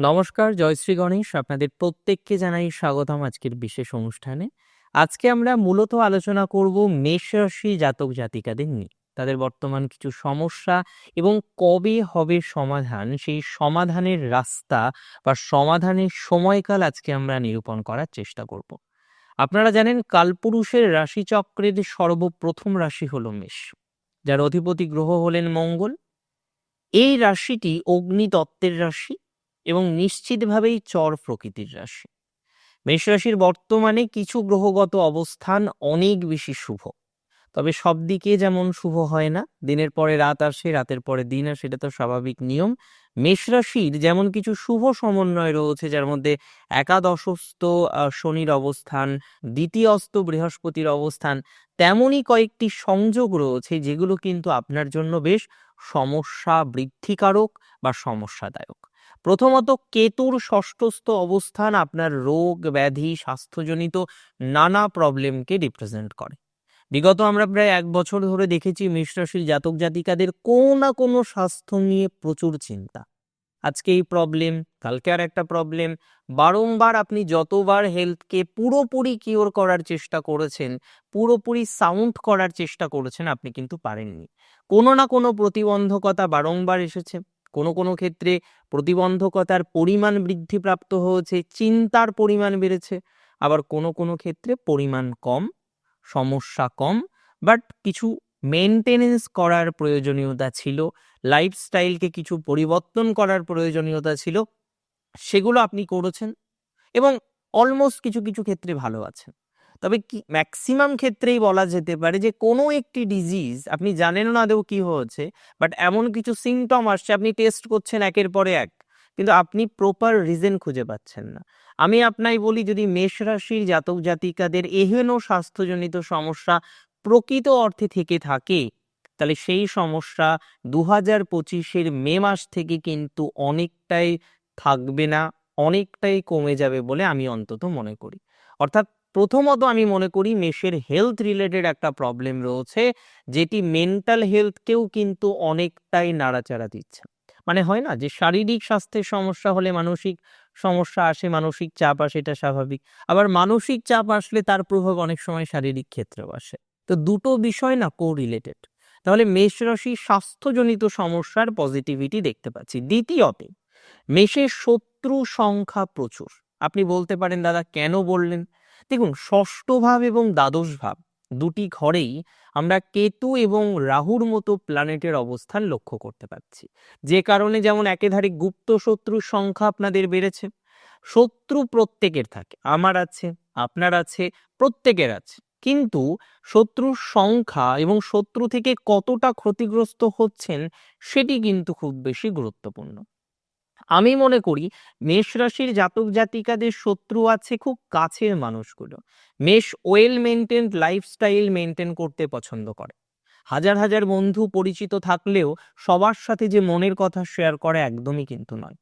নমস্কার জয়শ্রী গণেশ। আপনাদের প্রত্যেককে জানাই স্বাগতম আজকের বিশেষ অনুষ্ঠানে। আজকে আমরা মূলত আলোচনা করব মেষ রাশি জাতক জাতিকাদের নিয়ে। তাদের বর্তমান কিছু সমস্যা এবং কবে হবে সমাধান, সেই সমাধানের রাস্তা বা সমাধানের সময়কাল আজকে আমরা নিরূপণ করার চেষ্টা করব। আপনারা জানেন কালপুরুষের রাশিচক্রের সর্বপ্রথম রাশি হল মেষ, যার অধিপতি গ্রহ হলেন মঙ্গল। এই রাশিটি অগ্নিতত্ত্বের রাশি। এবং নিশ্চিতভাবেই চর প্রকৃতির রাশি। মেষ রাশির বর্তমানে কিছু গ্রহগত অবস্থান অনেক বেশি শুভ। তবে সব দিকে যেমন শুভ হয় না, দিনের পরে রাত আসে, রাতের পরে দিন আসে, এটা তো স্বাভাবিক নিয়ম। মেষ রাশির যেমন কিছু শুভ সমন্বয় রয়েছে, যার মধ্যে একাদশস্থ শনির অবস্থান, দ্বিতীয়স্থ বৃহস্পতির অবস্থান, তেমনই কয়েকটি সংযোগ রয়েছে যেগুলো কিন্তু আপনার জন্য বেশ সমস্যা বৃদ্ধিকারক বা সমস্যাদায়ক। প্রথমত কেতুর ষষ্ঠস্থ অবস্থান আপনার রোগ, ব্যাধি, স্বাস্থ্যজনিত নানা প্রবলেমকে রিপ্রেজেন্ট করে। বিগত আমরা প্রায় এক বছর ধরে দেখেছি মেষ রাশির জাতক জাতিকাদের কোনো না কোনো স্বাস্থ্য নিয়ে প্রচুর চিন্তা। আজকে এই প্রবলেম কালকে আর একটা প্রবলেম বারংবার আপনি যতবার হেলথকে পুরোপুরি কিওর করার চেষ্টা করেছেন, পুরোপুরি সাউন্ড করার চেষ্টা করেছেন, আপনি কিন্তু পারেননি। কোনো না কোনো প্রতিবন্ধকতা বারংবার এসেছে। কোনো কোনো ক্ষেত্রে প্রতিবন্ধকতার পরিমাণ বৃদ্ধিপ্রাপ্ত হয়েছে, চিন্তার পরিমাণ বেড়েছে। আবার কোনো কোনো ক্ষেত্রে পরিমাণ কম, সমস্যা কম বাট কিছু মেনটেনেন্স করার প্রয়োজনীয়তা ছিল, লাইফস্টাইলকে কিছু পরিবর্তন করার প্রয়োজনীয়তা ছিল, সেগুলো আপনি করেছেন এবং অলমোস্ট কিছু কিছু ক্ষেত্রে ভালো আছেন। তবে কি, ম্যাক্সিমাম ক্ষেত্রেই বলা যেতে পারে যে কোনো একটি ডিজিজ, আপনি জানেন না আদৌ কি হয়েছে, বাট এমন কিছু সিমটম আসছে, আপনি টেস্ট করছেন একের পরে এক, কিন্তু আপনি প্রপার রিজন খুঁজে পাচ্ছেন না। আমি আপনাই বলি, যদি মেষ রাশির জাতক জাতিকাদের এহেন স্বাস্থ্যজনিত সমস্যা প্রকৃত অর্থে থেকে থাকে। তাহলে সেই সমস্যা দু হাজার পঁচিশের মে মাস থেকে কিন্তু অনেকটাই থাকবে না, অনেকটাই কমে যাবে বলে আমি অন্তত মনে করি। অর্থাৎ প্রথমত আমি মনে করি মেষের হেলথ রিলেটেড একটা প্রবলেম রয়েছে, যেটি মেন্টাল হেলথকেও কিন্তু অনেকটাই নাড়াচাড়া দিচ্ছে। মানে হয় না যে শারীরিক স্বাস্থ্যের সমস্যা হলে মানসিক সমস্যা আসে, মানসিক চাপ আসে, এটা স্বাভাবিক। আবার মানসিক চাপ আসলে তার প্রভাব অনেক সময় শারীরিক ক্ষেত্রেও আসে। তো দুটো বিষয় না কো রিলেটেড তাহলে মেষ রাশি স্বাস্থ্যজনিত সমস্যার পজিটিভিটি দেখতে পাচ্ছি। দ্বিতীয়ত, মেষের শত্রু সংখ্যা প্রচুর। আপনি বলতে পারেন, দাদা, কেন বললেন? দেখুন, ষষ্ঠ ভাব এবং দ্বাদশ ভাব দুটি ঘরেই আমরা কেতু এবং রাহুর মতো প্ল্যানেটের অবস্থান লক্ষ্য করতে পারছি। যে কারণে যেমন একেধারে গুপ্ত শত্রুর সংখ্যা আপনাদের বেড়েছে, শত্রু প্রত্যেকের থাকে। আমার আছে, আপনার আছে, প্রত্যেকের আছে। কিন্তু শত্রুর সংখ্যা এবং শত্রু থেকে কতটা ক্ষতিগ্রস্ত হচ্ছেন সেটি কিন্তু খুব বেশি গুরুত্বপূর্ণ। আমি মনে করি মেষ রাশির জাতক জাতিকাদের শত্রু আছে খুব কাছের মানুষগুলো। মেষ ওয়েল মেনটেন লাইফস্টাইল মেনটেন করতে পছন্দ করে। হাজার হাজার বন্ধু পরিচিত থাকলেও সবার সাথে যে মনের কথা শেয়ার করে একদমই কিন্তু নয়।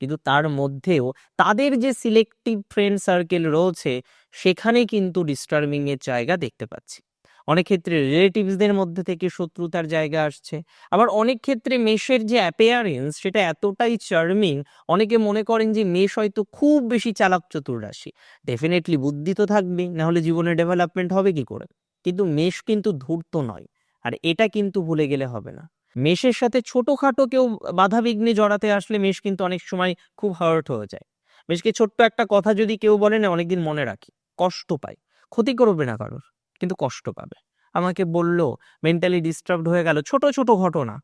কিন্তু তার মধ্যেও তাদের যে সিলেক্টিভ ফ্রেন্ড সার্কেল রয়েছে, সেখানে কিন্তু ডিস্টার্বিং এর জায়গা দেখতে পাচ্ছি। অনেক ক্ষেত্রে রিলেটিভসদের মধ্যে থেকে শত্রুতার জায়গা আসছে। আবার অনেক ক্ষেত্রে মেষের যে অ্যাপিয়ারেন্স সেটা এতটাই চার্মিং অনেকে মনে করেন যে মেষ হয়তো খুব বেশি চালাক চতুর রাশি। ডেফিনেটলি বুদ্ধি তো থাকবেই, নাহলে জীবনে ডেভেলপমেন্ট হবে কি করে? কিন্তু মেষ কিন্তু ধূর্ত নয়। আর এটা কিন্তু ভুলে গেলে হবে না। মেষের সাথে ছোটখাটো কেউ বাধা বিঘ্নে জড়াতে আসলে মেষ কিন্তু অনেক সময় খুব হার্ট হয়ে যায়। মেষকে ছোট্ট একটা কথা যদি কেউ বলে না, অনেকদিন মনে রাখি। কষ্ট পায়। ক্ষতি করবে না কারোর, কিন্তু কষ্ট পাবে। আমাকে বলল মেন্টালি ডিস্টার্বড হয়ে গেল। ছোট ছোট ঘটনা।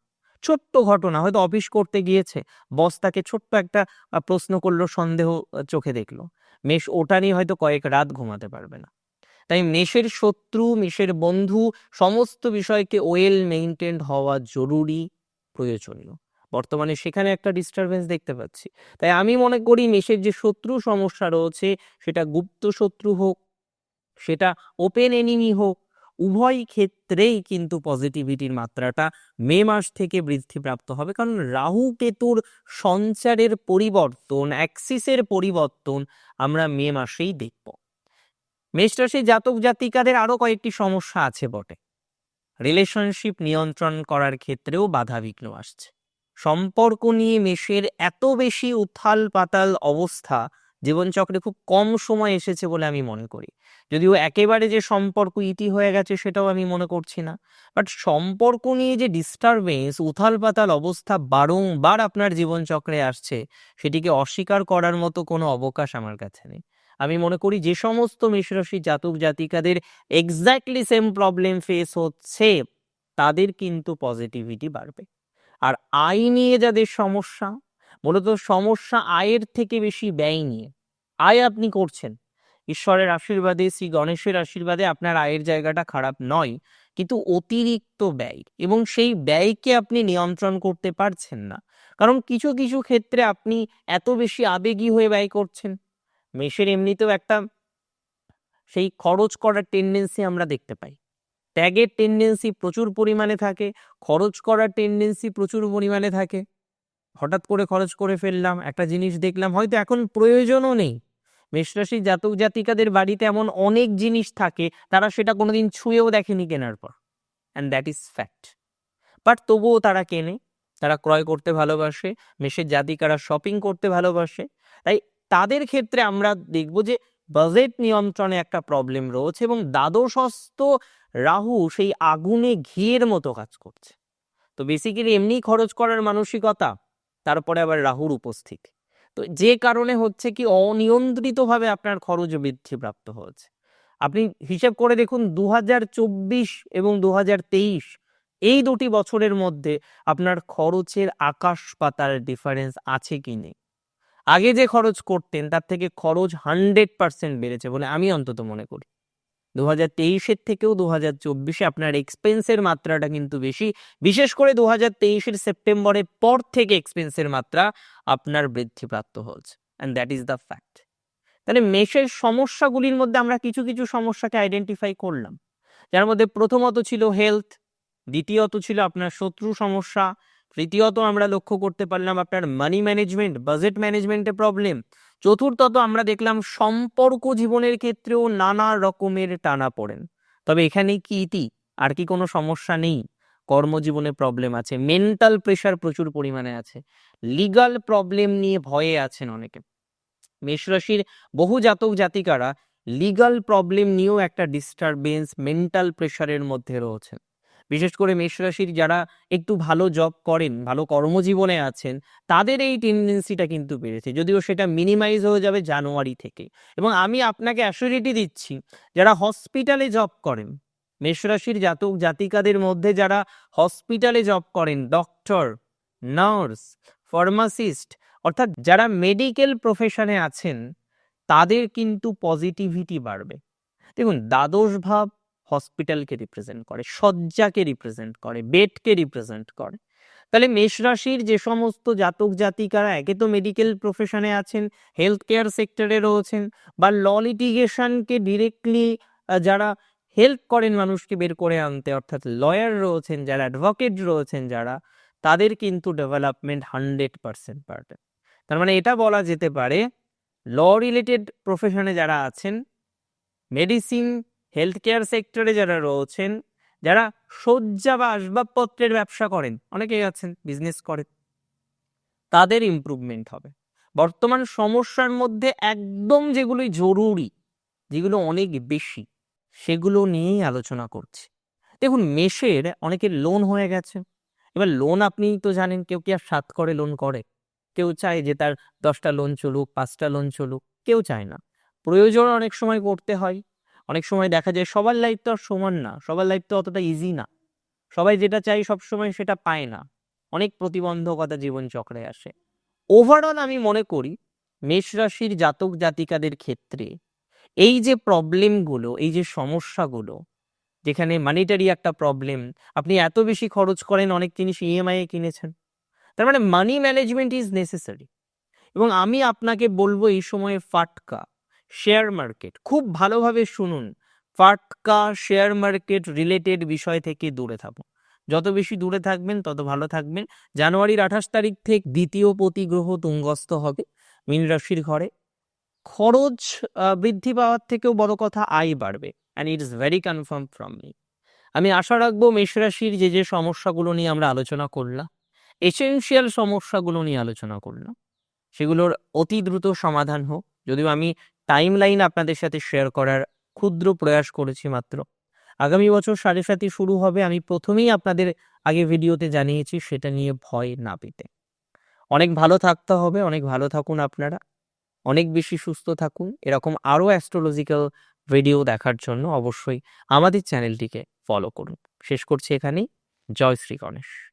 ছোট্ট ঘটনা। হয়তো অফিস করতে গিয়েছে। বস তাকে ছোট্ট একটা প্রশ্ন করল, সন্দেহ, চোখে দেখল। মেষ ওটা নিয়ে হয়তো কয়েক রাত ঘুমাতে পারবে না। তাই মেষের শত্রু, মেষের বন্ধু সমস্ত বিষয়কে ওয়েল মেনটেন্ড হওয়া জরুরি, প্রয়োজনীয়। বর্তমানে সেখানে একটা ডিস্টারবেন্স দেখতে পাচ্ছি। তাই আমি মনে করি মেষের যে শত্রু সমস্যা রয়েছে, সেটা গুপ্ত শত্রু হোক, সেটা ওপেন এনিমি হোক, উভয় ক্ষেত্রেই কিন্তু পজিটিভিটির মাত্রাটা মে মাস থেকে বৃদ্ধিপ্রাপ্ত হবে। কারণ রাহু কেতুর সঞ্চারের পরিবর্তন অ্যাক্সিসের পরিবর্তন আমরা মে মাসেই দেখব। মেষ রাশির জাতক জাতিকাদের আরও কয়েকটি সমস্যা আছে বটে। রিলেশনশিপ নিয়ন্ত্রণ করার ক্ষেত্রেও বাধা বিঘ্ন আসছে। সম্পর্ক নিয়ে মেষের এত বেশি উথাল পাতাল অবস্থা জীবনচক্রে খুব কম সময় এসেছে বলে আমি মনে করি। যদিও একেবারে যে সম্পর্ক ইতি হয়ে গেছে সেটাও আমি মনে করছি না। বাট সম্পর্ক নিয়ে যে ডিস্টারবেন্স উথাল পাতাল অবস্থা বারংবার আপনার জীবনচক্রে আসছে, সেটিকে অস্বীকার করার মতো কোনো অবকাশ আমার কাছে নেই। আমি মনে করি যে সমস্ত মেষরাশি জাতক জাতিকাদের এক্স্যাক্টলি সেম প্রবলেম ফেস হচ্ছে, তাদের কিন্তু পজিটিভিটি বাড়বে। আর আয় নিয়ে যাদের সমস্যা, মূলত সমস্যা আয়ের থেকে বেশি ব্যয় নিয়ে, আয় আপনি করছেন। ঈশ্বরের আশীর্বাদে, শ্রী গণেশের আশীর্বাদে আপনার আয়ের জায়গাটা খারাপ নয়, কিন্তু অতিরিক্ত ব্যয় এবং সেই ব্যয়কে আপনি নিয়ন্ত্রণ করতে পারছেন না। কারণ কিছু কিছু ক্ষেত্রে আপনি এত বেশি আবেগী হয়ে ব্যয় করছেন। মেষের এমনিতেও একটা সেই খরচ করার টেন্ডেন্সি আমরা দেখতে পাই। ত্যাগের টেন্ডেন্সি প্রচুর পরিমাণে থাকে, খরচ করার টেন্ডেন্সি প্রচুর পরিমাণে থাকে। হঠাৎ করে খরচ করে ফেললাম, একটা জিনিস দেখলাম, হয়তো এখন প্রয়োজনও নেই। মেষরাশি জাতক জাতিকাদের বাড়িতে এমন অনেক জিনিস থাকে, তারা সেটা কোনোদিন ছুঁয়েও দেখেনি কেনার পর। And that is fact but তবুও তারা কেনে, তারা ক্রয় করতে ভালোবাসে, মেষের জাতিকারা শপিং করতে ভালোবাসে। তাই তাদের ক্ষেত্রে আমরা দেখব যে বাজেট নিয়ন্ত্রণে একটা প্রবলেম রয়েছে এবং দ্বাদশস্থ রাহু সেই আগুনে ঘিয়ের মতো কাজ করছে। তো বেসিক্যালি এমনি খরচ করার মানসিকতা, তারপরে আবার রাহুর উপস্থিতি। তো যে কারণে হচ্ছে কি অনিয়ন্ত্রিতভাবে আপনার খরচ বৃদ্ধি প্রাপ্ত হয়েছে। আপনি হিসেব করে দেখুন দু হাজার চব্বিশ এবং দু হাজার তেইশ, এই দুটি বছরের মধ্যে আপনার খরচের আকাশ পাতার ডিফারেন্স আছে কি নেই? আগে যে খরচ করতেন, তার থেকে খরচ হান্ড্রেড পার্সেন্ট বেড়েছে বলে আমি অন্তত মনে করি। দু হাজার তেইশের থেকেও দু হাজার চব্বিশে আপনার এক্সপেন্সের মাত্রাটা কিন্তু বেশি। বিশেষ করে দু হাজার তেইশের সেপ্টেম্বরের পর থেকে এক্সপেন্সের মাত্রা আপনার বৃদ্ধিপ্রাপ্ত হচ্ছে and that is the fact তাহলে মেষের সমস্যাগুলির মধ্যে আমরা কিছু কিছু সমস্যাকে আইডেন্টিফাই করলাম। যার মধ্যে প্রথমত ছিল হেলথ দ্বিতীয়ত ছিল আপনার শত্রু সমস্যা তৃতীয়ত আমরা লক্ষ্য করতে পারলাম আপনার মানি ম্যানেজমেন্ট বাজেট ম্যানেজমেন্টের প্রবলেম চতুর্থত আমরা দেখলাম সম্পর্ক জীবনের ক্ষেত্রেও নানা রকমের টানা পড়েন। তবে এখানে কি ইতি? আর কি কোনো সমস্যা নেই? কর্মজীবনে প্রবলেম আছে মেন্টাল প্রেশার প্রচুর পরিমাণে আছে লিগাল প্রবলেম নিয়ে ভয়ে আছেন অনেকে। মেষরাশির বহু জাতক জাতিকারা লিগাল প্রবলেম নিয়েও একটা ডিস্টারবেন্স মেন্টাল প্রেশারের মধ্যে রয়েছেন। বিশেষ করে মেষরাশির যারা একটু ভালো জব করেন, ভালো কর্মজীবনে আছেন, তাদের এই টেন্ডেন্সিটা কিন্তু বেড়েছে। যদিও সেটা মিনিমাইজ হয়ে যাবে জানুয়ারি থেকে। এবং আমি আপনাকে অ্যাসিউরিটি দিচ্ছি, যারা হসপিটালে জব করেন, মেষরাশির জাতক জাতিকাদের মধ্যে যারা হসপিটালে জব করেন ডক্টর নার্স ফার্মাসিস্ট অর্থাৎ যারা মেডিকেল প্রফেশনে আছেন, তাদের কিন্তু পজিটিভিটি বাড়বে। দেখুন, দ্বাদশ ভাব হসপিটালকে রিপ্রেজেন্ট করে, শয্যাকে রিপ্রেজেন্ট করে, বেডকে রিপ্রেজেন্ট করে। তাহলে মেষ রাশির যে সমস্ত জাতক জাতিকারা, একে তো মেডিকেল প্রফেশনে আছেন হেলথ কেয়ার সেক্টরে রয়েছেন, বা ল লিটিগেশনকে ডিরেক্টলি যারা হেল্প করেন মানুষকে বের করে আনতে, অর্থাৎ লয়ার রয়েছেন, যারা অ্যাডভোকেট রয়েছেন যারা, তাদের কিন্তু ডেভেলপমেন্ট হান্ড্রেড পার্সেন্ট পার্টে তার মানে এটা বলা যেতে পারে ল রিলেটেড প্রফেশনে যারা আছেন মেডিসিন হেলথ কেয়ার সেক্টরে যারা রয়েছেন, যারা শয্যা বা আসবাবপত্রের ব্যবসা করেন, অনেকেই আছেন বিজনেস করেন, তাদের ইম্প্রুভমেন্ট হবে। বর্তমান সমস্যার মধ্যে একদম যেগুলো জরুরি, যেগুলো অনেক বেশি, সেগুলো নিয়েই আলোচনা করছি। দেখুন মেষের অনেকের লোন হয়ে গেছে। এবার লোন আপনি তো জানেন, কেউ কি আর সাত করে লোন করে? কেউ চায় যে তার দশটা লোন চলুক, পাঁচটা লোন চলুক, কেউ চায় না। প্রয়োজন অনেক সময় করতে হয়। অনেক সময় দেখা যায় সবার লাইফ তো আর সমান না, সবার লাইফ তো অতটা ইজি না। সবাই যেটা চাই সব সময় সেটা পায় না। অনেক প্রতিবন্ধকতা জীবন চক্রে আসে। ওভারঅল আমি মনে করি মেষ রাশির জাতক জাতিকাদের ক্ষেত্রে এই যে প্রবলেমগুলো এই যে সমস্যাগুলো যেখানে মানিটারি একটা প্রবলেম আপনি এত বেশি খরচ করেন অনেক জিনিস ইএমআই এ কিনেছেন। তার মানে মানি ম্যানেজমেন্ট ইজ নেসেসারি এবং আমি আপনাকে বলব এই সময়ে ফাটকা। শেয়ার মার্কেট খুব ভালোভাবে শুনুন, ফাটকা শেয়ার মার্কেট রিলেটেড বিষয় থেকে দূরে থাকুন। যত বেশি দূরে থাকবেন, তত ভালো থাকবেন। জানুয়ারির আঠাশ তারিখ থেকে দ্বিতীয় প্রতিগ্রহ তুঙ্গস্থ হবে মীন রাশির ঘরে। খরচ বৃদ্ধি পাওয়ার থেকেও বড় কথা আয় বাড়বে and it is very confirm from me আমি আশা রাখব মেষ রাশির যে যে সমস্যাগুলো নিয়ে আমরা আলোচনা করলাম এসেনশিয়াল সমস্যাগুলো নিয়ে আলোচনা করলাম, সেগুলোর অতি দ্রুত সমাধান হোক। যদিও আমি টাইম লাইন আপনাদের সাথে শেয়ার করার ক্ষুদ্র প্রয়াস করেছি মাত্র। আগামী বছর সাড়ে সাথে শুরু হবে, আমি প্রথমেই আপনাদের আগে ভিডিওতে জানিয়েছি, সেটা নিয়ে ভয় না পেতে। অনেক ভালো থাকতে হবে, অনেক ভালো থাকুন আপনারা। অনেক বেশি সুস্থ থাকুন। এরকম আরও অ্যাস্ট্রোলজিক্যাল ভিডিও দেখার জন্য অবশ্যই আমাদের চ্যানেলটিকে ফলো করুন। শেষ করছি এখানেই। জয় শ্রী গণেশ।